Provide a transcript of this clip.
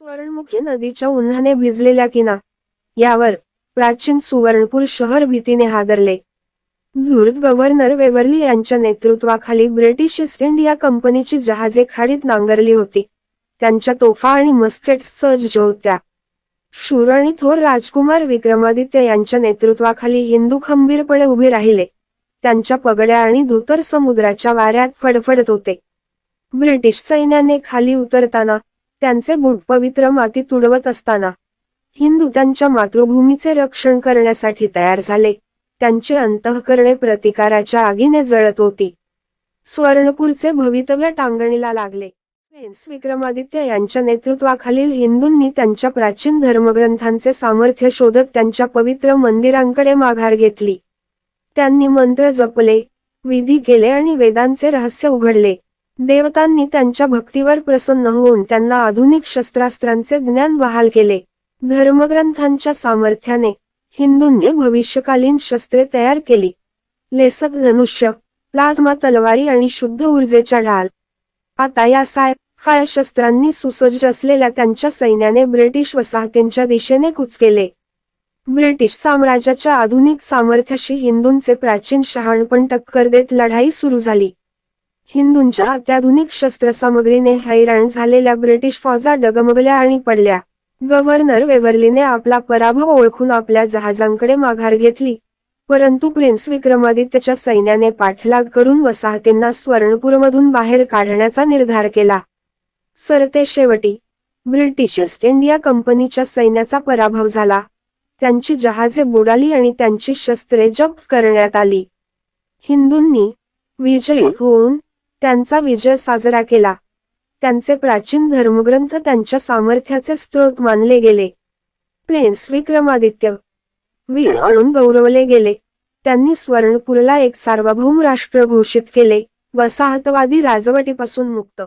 सुवर्णमुखी नदीच्या उन्हाने भिजलेल्या किना. यावर प्राचीन सुवर्णपूर शहर भीतीने हादरले. धूर्त गव्हर्नर वेवर्ली यांच्या नेतृत्वाखाली ब्रिटिश ईस्ट इंडिया कंपनीची जहाजे खाडीत नांगरली होती. त्यांच्या तोफा आणि मस्केट सज्ज होत्या. शूर आणि थोर राजकुमार विक्रमादित्य यांच्या नेतृत्वाखाली हिंदू खंबीरपणे उभे राहिले. त्यांच्या पगड्या आणि धुतर समुद्राच्या वाऱ्यात फडफडत होते. ब्रिटिश सैन्याने खाली उतरताना त्यांचे बूट पवित्र माती तुडवत असताना हिंदू त्यांच्या मातृभूमीचे रक्षण करण्यासाठी तयार झाले. त्यांचे अंतःकरणे प्रतिकाराच्या आगीने जळत होती. स्वर्णपूरचे भवितव्य टांगणीला लागले. विक्रमादित्य यांच्या नेतृत्वाखालील हिंदूंनी त्यांच्या प्राचीन धर्मग्रंथांचे सामर्थ्य शोधत त्यांच्या पवित्र मंदिरांकडे माघार घेतली. त्यांनी मंत्र जपले विधी केले आणि वेदांचे रहस्य उघडले. देवतांनी त्यांच्या भक्तीवर प्रसन्न होऊन त्यांना आधुनिक शस्त्रास्त्रांचे ज्ञान बहाल केले. धर्मग्रंथांच्या सामर्थ्याने हिंदूंनी भविष्यकालीन शस्त्रे तयार केली. लेसक धनुष्य प्लाझ्मा तलवारी आणि शुद्ध ऊर्जेच्या ढाल. आता या साय फाय शस्त्रांनी सुसज्ज असलेल्या त्यांच्या सैन्याने ब्रिटिश वसाहतींच्या दिशेने कूच केले. ब्रिटिश साम्राज्याच्या आधुनिक सामर्थ्याशी हिंदूंचे प्राचीन शहाणपण टक्कर देत लढाई सुरू झाली. हिंदूंच्या अत्याधुनिक शस्त्रसामग्रीने हैराण झालेल्या ब्रिटिश फौजा डगमगल्या आणि पडल्या. गव्हर्नर वेवर्लीने आपला पराभव ओळखून आपल्या जहाजांकडे माघार घेतली. परंतु प्रिन्स विक्रमादित्यच्या सैन्याने पाठलाग करून वसाहतींना स्वर्णपूरमधून बाहेर काढण्याचा निर्धार केला. सरते शेवटी ब्रिटिश ईस्ट इंडिया कंपनीच्या सैन्याचा पराभव झाला. त्यांची जहाजे बुडाली आणि त्यांची शस्त्रे जप्त करण्यात आली. हिंदूंनी विजयी होऊन त्यांचा विजय साजरा केला. त्यांचे प्राचीन धर्मग्रंथ त्यांच्या सामर्थ्याचे स्त्रोत मानले गेले. प्रिन्स विक्रमादित्य. वीर म्हणून गौरवले गेले. त्यांनी स्वर्णपूरला एक सार्वभौम राष्ट्र घोषित केले. वसाहतवादी राजवटीपासून मुक्त.